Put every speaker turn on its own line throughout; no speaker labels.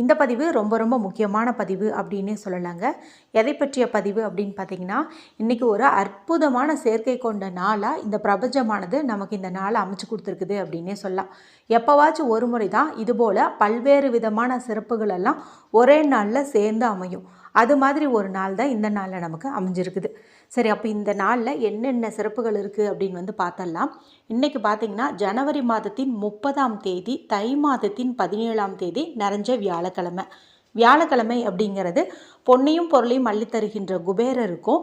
இந்த பதிவு ரொம்ப ரொம்ப முக்கியமான பதிவு அப்படின்னே சொல்லலாங்க. எதை பற்றிய பதிவு அப்படின்னு பார்த்தீங்கன்னா இன்றைக்கி ஒரு அற்புதமான சேர்க்கை கொண்ட நாளாக இந்த பிரபஞ்சமானது நமக்கு இந்த நாளை அமைச்சு கொடுத்துருக்குது அப்படின்னே சொல்லலாம். எப்போவாச்சும் ஒரு முறை தான் இதுபோல் பல்வேறு விதமான சிறப்புகள் எல்லாம் ஒரே நாளில் சேர்ந்து அமையும். அது மாதிரி ஒரு நாள் தான் இந்த நாளில் நமக்கு அமைஞ்சிருக்குது. சரி அப்போ இந்த நாளில் என்னென்ன சிறப்புகள் இருக்குது அப்படின்னு வந்து பார்த்தரலாம் இன்றைக்கி பார்த்தீங்கன்னா ஜனவரி மாதத்தின் முப்பதாம் தேதி தை மாதத்தின் பதினேழாம் தேதி நிறைஞ்ச வியாழக்கிழமை. வியாழக்கிழமை அப்படிங்கிறது பொன்னையும் பொருளையும் அள்ளித்தருகின்ற குபேரருக்கும்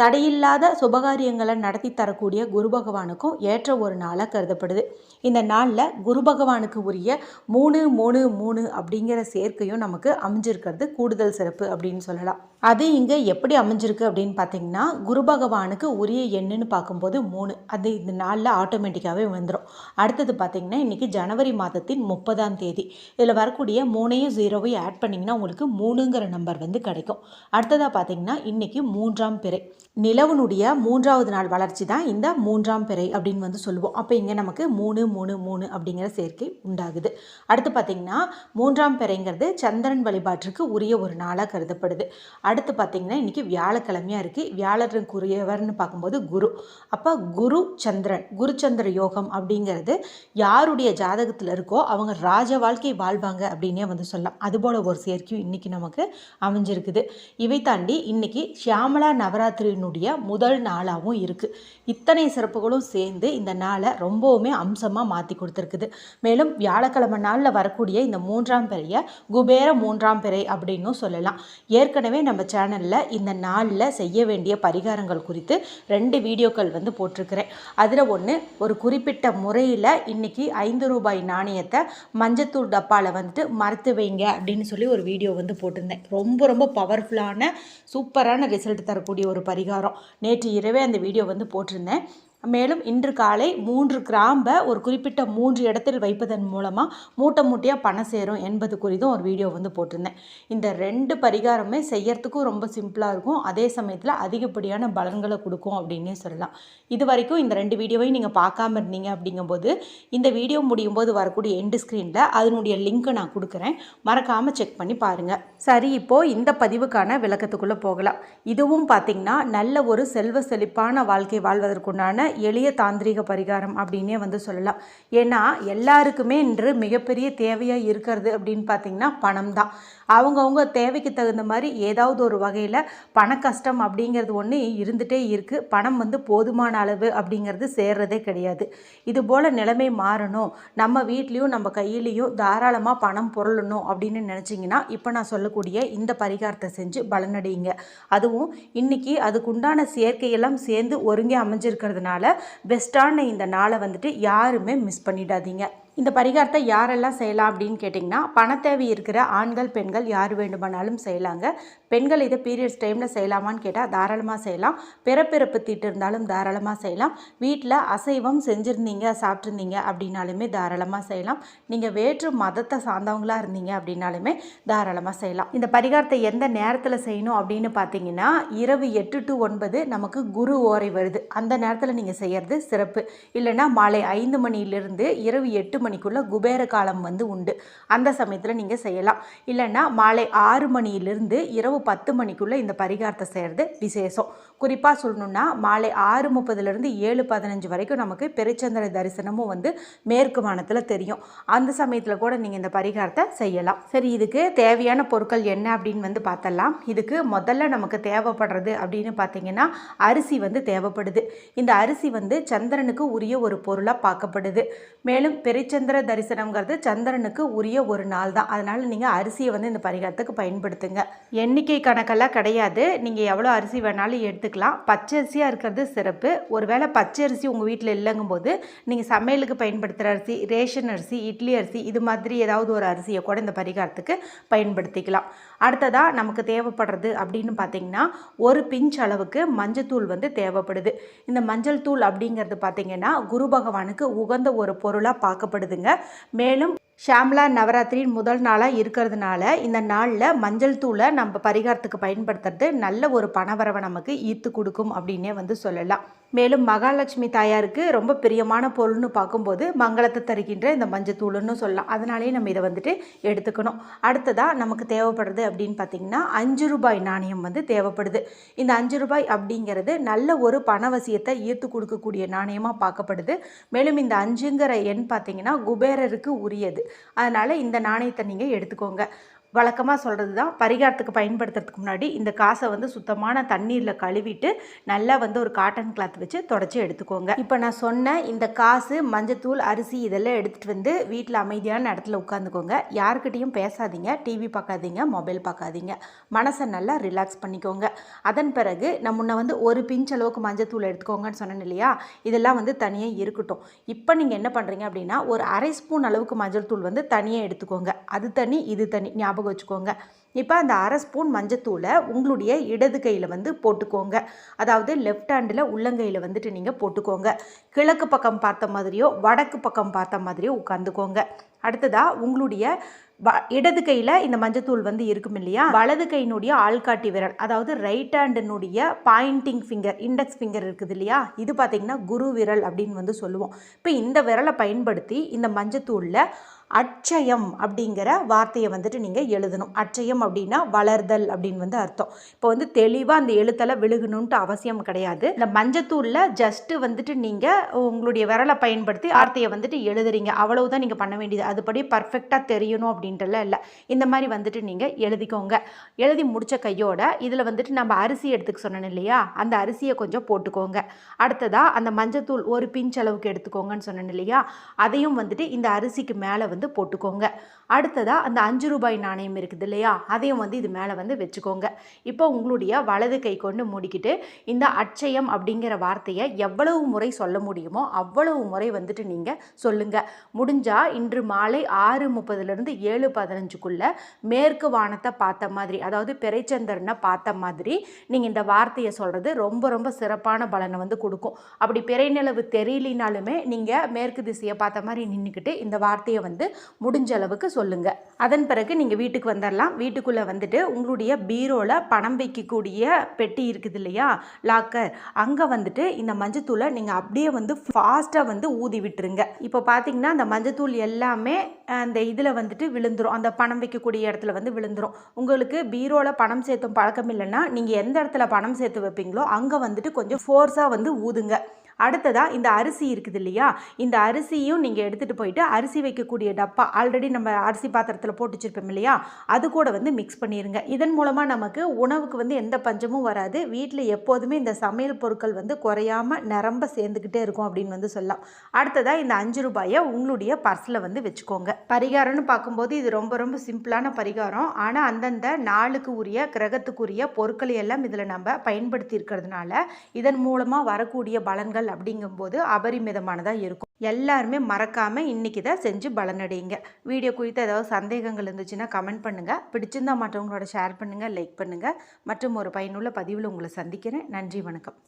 தடையில்லாத சுபகாரியங்களை நடத்தி தரக்கூடிய குரு பகவானுக்கும் ஏற்ற ஒரு நாளாக கருதப்படுது. இந்த நாளில் குரு பகவானுக்கு உரிய மூணு மூணு மூணு அப்படிங்கிற சேர்க்கையும் நமக்கு அமைஞ்சிருக்கிறது. கூடுதல் சிறப்பு அப்படின்னு சொல்லலாம். அது இங்கே எப்படி அமைஞ்சிருக்கு அப்படின்னு பார்த்தீங்கன்னா குரு பகவானுக்கு உரிய எண்ணுன்னு பார்க்கும்போது மூணு. அது இந்த நாளில் ஆட்டோமேட்டிக்காகவே வந்துடும் அடுத்தது பார்த்தீங்கன்னா இன்றைக்கி ஜனவரி மாதத்தின் முப்பதாம் தேதி. இதில் வரக்கூடிய மூணையும் ஜீரோவையும் ஆட் பண்ணிங்கன்னா உங்களுக்கு மூணுங்கிற நம்பர் வந்து கிடைக்கும். அடுத்ததாக பார்த்தீங்கன்னா இன்றைக்கி மூன்றாம் பிறை. நிலவனுடைய மூன்றாவது நாள் வளர்ச்சி தான் இந்த மூன்றாம் பிறை அப்படின்னு வந்து சொல்லுவோம். அப்போ இங்கே நமக்கு மூணு மூணு மூணு அப்படிங்கிற சேர்க்கை உண்டாகுது. அடுத்து பார்த்திங்கன்னா மூன்றாம் பிறைங்கிறது சந்திரன் வழிபாட்டிற்கு உரிய ஒரு நாளாக கருதப்படுது. அடுத்து பார்த்திங்கன்னா இன்றைக்கி வியாழக்கிழமையாக இருக்குது வியாழருக்குரியவர்னு பார்க்கும்போது குரு. அப்போ குரு சந்திரன் குரு சந்திர யோகம் அப்படிங்கிறது யாருடைய ஜாதகத்தில் இருக்கோ அவங்க ராஜ வாழ்க்கை வாழ்வாங்க அப்படின்னே வந்து சொல்லலாம். அதுபோல் ஒரு சேர்க்கையும் இன்றைக்கி நமக்கு அமைஞ்சிருக்குது. இவை தாண்டி இன்றைக்கி ஷியாமலா நவராத்திரியினுடைய முதல் நாளாகவும் இருக்குது இத்தனை சிறப்புகளும் சேர்ந்து இந்த நாளை ரொம்பவுமே அம்சமாக மாற்றி கொடுத்துருக்குது. மேலும் வியாழக்கிழமை நாளில் வரக்கூடிய இந்த மூன்றாம் பிறைய குபேர மூன்றாம் பிறை அப்படின்னும் சொல்லலாம். ஏற்கனவே நம்ம சேனலில் இந்த நாளில் செய்ய வேண்டிய பரிகாரங்கள் குறித்து ரெண்டு வீடியோக்கள் வந்து போட்டிருக்கிறேன். அதில் ஒன்று ஒரு குறிப்பிட்ட முறையில் இன்றைக்கி ஐந்து ரூபாய் நாணயத்தை மஞ்சத்தூள் டப்பாவில் வந்துட்டு மறுத்து வைங்க அப்படின்னு சொல்லி ஒரு வீடியோ வந்து போட்டிருந்தேன். ரொம்ப ரொம்ப பவர்ஃபுல்லான சூப்பரான ரிசல்ட் தரக்கூடிய ஒரு பரிகாரம் நேற்று இரவே அந்த வீடியோ வந்து போட்டிருந்தேன். மேலும் இன்று காலை மூன்று கிராம்பை ஒரு குறிப்பிட்ட மூன்று இடத்தில் வைப்பதன் மூலமாக மூட்டை மூட்டையாக பணம் சேரும் என்பது குறித்தும் ஒரு வீடியோ வந்து போட்டிருந்தேன். இந்த ரெண்டு பரிகாரமே செய்யறதுக்கும் ரொம்ப சிம்பிளாக இருக்கும். அதே சமயத்தில் அதிகப்படியான பலன்களை கொடுக்கும் அப்படின்னே சொல்லலாம். இது வரைக்கும் இந்த ரெண்டு வீடியோவையும் நீங்கள் பார்க்காம இருந்தீங்க அப்படிங்கும்போது இந்த வீடியோ முடியும் போது வரக்கூடிய எண்டு ஸ்க்ரீனில் அதனுடைய லிங்க்கை நான் கொடுக்குறேன். மறக்காமல் செக் பண்ணி பாருங்கள் சரி இப்போது இந்த பதிவுக்கான விளக்கத்துக்குள்ளே போகலாம். இதுவும் பார்த்திங்கன்னா நல்ல ஒரு செல்வ செழிப்பான வாழ்க்கை வாழ்வதற்குண்டான எளிய தாந்திரிக பரிகாரம் அப்படின்னே வந்து சொல்லலாம். ஏன்னா எல்லாருக்குமே இன்று மிகப்பெரிய தேவையாக இருக்கிறது அப்படின்னு பார்த்திங்கன்னா பணம் தான் அவங்கவுங்க தேவைக்கு தகுந்த மாதிரி ஏதாவது ஒரு வகையில் பண கஷ்டம் அப்படிங்கிறது ஒன்று இருந்துகிட்டே இருக்குது பணம் வந்து போதுமான அளவு அப்படிங்கிறது சேர்றதே கிடையாது. இது போல் நிலைமை மாறணும். நம்ம வீட்லேயும் நம்ம கையிலையும் தாராளமாக பணம் பொருளணும் அப்படின்னு நினச்சிங்கன்னா இப்போ நான் சொல்லக்கூடிய இந்த பரிகாரத்தை செஞ்சு பலனடையுங்க. அதுவும் இன்றைக்கி அதுக்குண்டான சேர்க்கையெல்லாம் சேர்ந்து ஒருங்கே அமைஞ்சிருக்கிறதுனால பெஸ்ட்டான இந்த நாளை வந்துட்டு யாருமே மிஸ் பண்ணிடாதீங்க. இந்த பரிகாரத்தை யாரெல்லாம் செய்யலாம் அப்படின்னு கேட்டிங்கன்னா பணத்தேவை இருக்கிற ஆண்கள் பெண்கள் யார் வேண்டுமானாலும் செய்யலாங்க. பெண்கள் இதை பீரியட்ஸ் டைமில் செய்யலாமான்னு கேட்டால் தாராளமாக செய்யலாம். பிறப்பிறப்பு தீட்டு இருந்தாலும் தாராளமாக செய்யலாம். வீட்டில் அசைவம் செஞ்சுருந்தீங்க சாப்பிட்ருந்தீங்க அப்படின்னாலுமே தாராளமாக செய்யலாம். நீங்கள் வேற்று மதத்தை சார்ந்தவங்களாக இருந்தீங்க அப்படின்னாலுமே தாராளமாக செய்யலாம். இந்த பரிகாரத்தை எந்த நேரத்தில் செய்யணும் அப்படின்னு பார்த்தீங்கன்னா இரவு எட்டு டு ஒன்பது நமக்கு குரு ஓரை வருது. அந்த நேரத்தில் நீங்கள் செய்கிறது சிறப்பு. இல்லைன்னா மாலை ஐந்து மணியிலிருந்து இரவு எட்டு மணி மணிக்குள்ளே குபேர காலம் வந்து உண்டு. அந்த சமயத்தில் நீங்கள் செய்யலாம். இல்லைன்னா மாலை ஆறு மணியிலிருந்து இரவு பத்து மணிக்குள்ளே இந்த பரிகாரத்தை செய்கிறது விசேஷம். குறிப்பாக சொல்லணுன்னா மாலை ஆறு முப்பதுலேருந்து ஏழு பதினஞ்சு வரைக்கும் நமக்கு பெருச்சந்திர தரிசனமும் வந்து மேற்கு வானத்தில் தெரியும். அந்த சமயத்தில் கூட நீங்கள் இந்த பரிகாரத்தை செய்யலாம். சரி இதுக்கு தேவையான பொருட்கள் என்ன அப்படின்னு வந்து பார்த்தலாம். இதுக்கு முதல்ல நமக்கு தேவைப்படுறது அப்படின்னு பார்த்தீங்கன்னா அரிசி வந்து தேவைப்படுது. இந்த அரிசி வந்து சந்திரனுக்கு உரிய ஒரு பொருளாக பார்க்கப்படுது. மேலும் பெருச்சந்திர சந்திர தரிசனம்ங்கிறது சந்திரனுக்கு உரிய ஒரு நாள் தான். அதனால் நீங்கள் அரிசியை வந்து இந்த பரிகாரத்துக்கு பயன்படுத்துங்க. எண்ணிக்கை கணக்கெல்லாம் கிடையாது. நீங்கள் எவ்வளோ அரிசி வேணாலும் எடுத்துக்கலாம். பச்சரிசியாக இருக்கிறது சிறப்பு. ஒருவேளை பச்சரிசி உங்கள் வீட்டில் இல்லைங்கும்போது நீங்கள் சமையலுக்கு பயன்படுத்துகிற அரிசி ரேஷன் அரிசி இட்லி அரிசி இது மாதிரி ஏதாவது ஒரு அரிசியை கூட இந்த பரிகாரத்துக்கு பயன்படுத்திக்கலாம். அடுத்ததாக நமக்கு தேவைப்படுறது அப்படின்னு பார்த்தீங்கன்னா ஒரு பிஞ்ச் அளவுக்கு மஞ்சத்தூள் வந்து தேவைப்படுது. இந்த மஞ்சள் தூள் அப்படிங்கிறது பார்த்தீங்கன்னா குரு பகவானுக்கு உகந்த ஒரு பொருளாக பார்க்கப்படுது. ஏற்படுதுங்க மேலும் ஷாம்லா நவராத்திரியின் முதல் நாளாக இருக்கிறதுனால இந்த நாளில் மஞ்சள் தூளை நம்ம பரிகாரத்துக்கு பயன்படுத்துறது நல்ல ஒரு பணவரவை நமக்கு ஈர்த்து கொடுக்கும் அப்படின்னே வந்து சொல்லலாம். மேலும் மகாலட்சுமி தாயாருக்கு ரொம்ப பிரியமான பொருள்னு பார்க்கும்போது மங்களத்தை தருகின்ற இந்த மஞ்சள் தூள்னு சொல்லலாம். அதனாலேயே நம்ம இதை வந்துட்டு எடுத்துக்கணும். அடுத்ததாக நமக்கு தேவைப்படுறது அப்படின்னு பார்த்தீங்கன்னா அஞ்சு ரூபாய் நாணயம் வந்து தேவைப்படுது. இந்த அஞ்சு ரூபாய் அப்படிங்கிறது நல்ல ஒரு பணவசியத்தை ஈர்த்து கொடுக்கக்கூடிய நாணயமாக பார்க்கப்படுது. மேலும் இந்த அஞ்சுங்கிற எண் பார்த்தீங்கன்னா குபேரருக்கு உரியது. அதனால் இந்த நாணயத்தை நீங்கள் எடுத்துக்கோங்க. வழக்கமாக சொல்கிறது தான் பரிகாரத்துக்கு பயன்படுத்துறதுக்கு முன்னாடி இந்த காசை வந்து சுத்தமான தண்ணீரில் கழுவிட்டு நல்லா வந்து ஒரு காட்டன் கிளாத் வச்சு தொடச்சி எடுத்துக்கோங்க. இப்போ நான் சொன்ன இந்த காசு மஞ்சத்தூள் அரிசி இதெல்லாம் எடுத்துகிட்டு வந்து வீட்டில் அமைதியான இடத்துல உட்காந்துக்கோங்க யாருக்கிட்டேயும் பேசாதீங்க டிவி பார்க்காதீங்க மொபைல் பார்க்காதீங்க. மனசை நல்லா ரிலாக்ஸ் பண்ணிக்கோங்க. அதன் பிறகு நான் முன்ன வந்து ஒரு பிஞ்ச் அளவுக்கு மஞ்சத்தூள் எடுத்துக்கோங்கன்னு சொன்னேன் இல்லையா? இதெல்லாம் வந்து தனியாக இருக்கட்டும். இப்போ நீங்கள் என்ன பண்ணுறீங்க அப்படின்னா ஒரு அரை ஸ்பூன் அளவுக்கு மஞ்சள் தூள் வந்து தனியாக எடுத்துக்கோங்க. அது தனி இது தனி. ஞாபகம் வச்சுக்கோங்க. இப்போ அந்த அரை ஸ்பூன் மஞ்சத்தூளை உங்களுடைய இடது கையில் வந்து போட்டுக்கோங்க. அதாவது லெஃப்ட் ஹேண்டில் உள்ளங்கையில் வந்துட்டு நீங்கள் போட்டுக்கோங்க. கிழக்கு பக்கம் பார்த்த மாதிரியோ வடக்கு பக்கம் பார்த்த மாதிரியோ உட்காந்துக்கோங்க அடுத்ததாக உங்களுடைய வ இடது கையில் இந்த மஞ்சத்தூள் வந்து இருக்கும் இல்லையா? வலது கையினுடைய ஆள்காட்டி விரல் அதாவது ரைட் ஹேண்டினுடைய பாயிண்டிங் ஃபிங்கர் இண்டெக்ஸ் ஃபிங்கர் இருக்குது இல்லையா? இது பார்த்திங்கன்னா குரு விரல் அப்படின்னு வந்து சொல்லுவோம். இப்போ இந்த விரலை பயன்படுத்தி இந்த மஞ்சத்தூளில் அட்சயம் அப்படிங்கிற வார்த்தையை வந்துட்டு நீங்கள் எழுதணும். அட்சயம் அப்படின்னா வளர்தல் அப்படின்னு வந்து அர்த்தம். இப்போ வந்து தெளிவாக அந்த எழுத்தெல்லாம் விழுகணுன்ட்டு அவசியம் கிடையாது. இந்த மஞ்சத்தூளில் ஜஸ்ட்டு வந்துட்டு நீங்கள் உங்களுடைய விரலை பயன்படுத்தி வார்த்தையை வந்துட்டு எழுதுறீங்க. அவ்வளவுதான் நீங்கள் பண்ண வேண்டியது. அதுபடி பர்ஃபெக்டாக தெரியணும் அப்படின்ட்டுலாம் இல்லை. இந்த மாதிரி வந்துட்டு நீங்கள் எழுதிக்கோங்க. எழுதி முடித்த கையோட இதில் வந்துட்டு நம்ம அரிசி எடுத்துக்க சொன்னோம் இல்லையா? அந்த அரிசியை கொஞ்சம் போட்டுக்கோங்க. அடுத்ததாக அந்த மஞ்சத்தூள் ஒரு பிஞ்ச் அளவுக்கு எடுத்துக்கோங்கன்னு சொன்னேன் இல்லையா? அதையும் வந்துட்டு இந்த அரிசிக்கு மேலே வந்து போட்டுக்கோங்க. அடுத்ததாக அந்த அஞ்சு ரூபாய் நாணயம் இருக்குது இல்லையா? அதையும் வந்து இது மேலே வந்து வச்சுக்கோங்க. இப்போ உங்களுடைய வலது கை கொண்டு மூடிக்கிட்டு இந்த அச்சயம் அப்படிங்கிற வார்த்தையை எவ்வளவு முறை சொல்ல முடியுமோ அவ்வளவு முறை வந்துட்டு நீங்கள் சொல்லுங்கள் முடிஞ்சால் இன்று மாலை ஆறு முப்பதுலேருந்து ஏழு பதினஞ்சுக்குள்ளே மேற்கு வானத்தை பார்த்த மாதிரி அதாவது பிறைச்சந்திரனை பார்த்த மாதிரி நீங்கள் இந்த வார்த்தையை சொல்கிறது ரொம்ப ரொம்ப சிறப்பான பலனை வந்து கொடுக்கும். அப்படி பிறைநிலவு தெரியலினாலுமே நீங்கள் மேற்கு திசையை பார்த்த மாதிரி நின்றுக்கிட்டு இந்த வார்த்தையை வந்து முடிஞ்ச அளவுக்கு சொல்லுங்கள் அதன் பிறகு நீங்கள் வீட்டுக்கு வந்துடலாம் வீட்டுக்குள்ளே வந்துட்டு உங்களுடைய பீரோவில் பணம் வைக்கக்கூடிய பெட்டி இருக்குது இல்லையா? லாக்கர். அங்கே வந்துட்டு இந்த மஞ்சத்தூளை நீங்கள் அப்படியே வந்து ஃபாஸ்ட்டாக வந்து ஊதி விட்டுருங்க. இப்போ பார்த்தீங்கன்னா அந்த மஞ்சத்தூள் எல்லாமே அந்த இதில் வந்துட்டு விழுந்துரும். அந்த பணம் வைக்கக்கூடிய இடத்துல வந்து விழுந்துரும். உங்களுக்கு பீரோவில் பணம் சேர்த்தும் பழக்கம் இல்லைன்னா நீங்கள் எந்த இடத்துல பணம் சேர்த்து வைப்பீங்களோ அங்கே வந்துட்டு கொஞ்சம் ஃபோர்ஸாக வந்து ஊதுங்க. அடுத்ததாக இந்த அரிசி இருக்குது இல்லையா? இந்த அரிசியும் நீங்கள் எடுத்துகிட்டு போயிட்டு அரிசி வைக்கக்கூடிய டப்பா ஆல்ரெடி நம்ம அரிசி பாத்திரத்தில் போட்டு வச்சுருப்போம் இல்லையா? அது கூட வந்து மிக்ஸ் பண்ணிடுங்க இதன் மூலமாக நமக்கு உணவுக்கு வந்து எந்த பஞ்சமும் வராது. வீட்டில் எப்போதுமே இந்த சமையல் பொருட்கள் வந்து குறையாமல் நிரம்ப சேர்ந்துக்கிட்டே இருக்கும் அப்படின்னு வந்து சொல்லலாம். அடுத்ததாக இந்த அஞ்சு ரூபாயை உங்களுடைய பர்ஸில் வந்து வச்சுக்கோங்க. பரிகாரம்னு பார்க்கும்போது இது ரொம்ப ரொம்ப சிம்பிளான பரிகாரம். ஆனால் அந்தந்த நாளுக்கு உரிய கிரகத்துக்குரிய பொருட்களை எல்லாம் இதில் நம்ம பயன்படுத்தி இருக்கிறதுனால இதன் மூலமாக வரக்கூடிய பலன்கள் அப்படிங்கும்போது அபரிமிதமானதாக இருக்கும். எல்லாருமே மறக்காமல் இன்றைக்கி தான் செஞ்சு பலனடையுங்க. வீடியோ குறித்து ஏதாவது சந்தேகங்கள் இருந்துச்சுன்னா கமெண்ட் பண்ணுங்கள் பிடிச்சிருந்தா மற்றவங்களோட ஷேர் பண்ணுங்கள் லைக் பண்ணுங்கள் மற்றும் ஒரு பயனுள்ள பதிவில் உங்களை சந்திக்கிறேன். நன்றி வணக்கம்.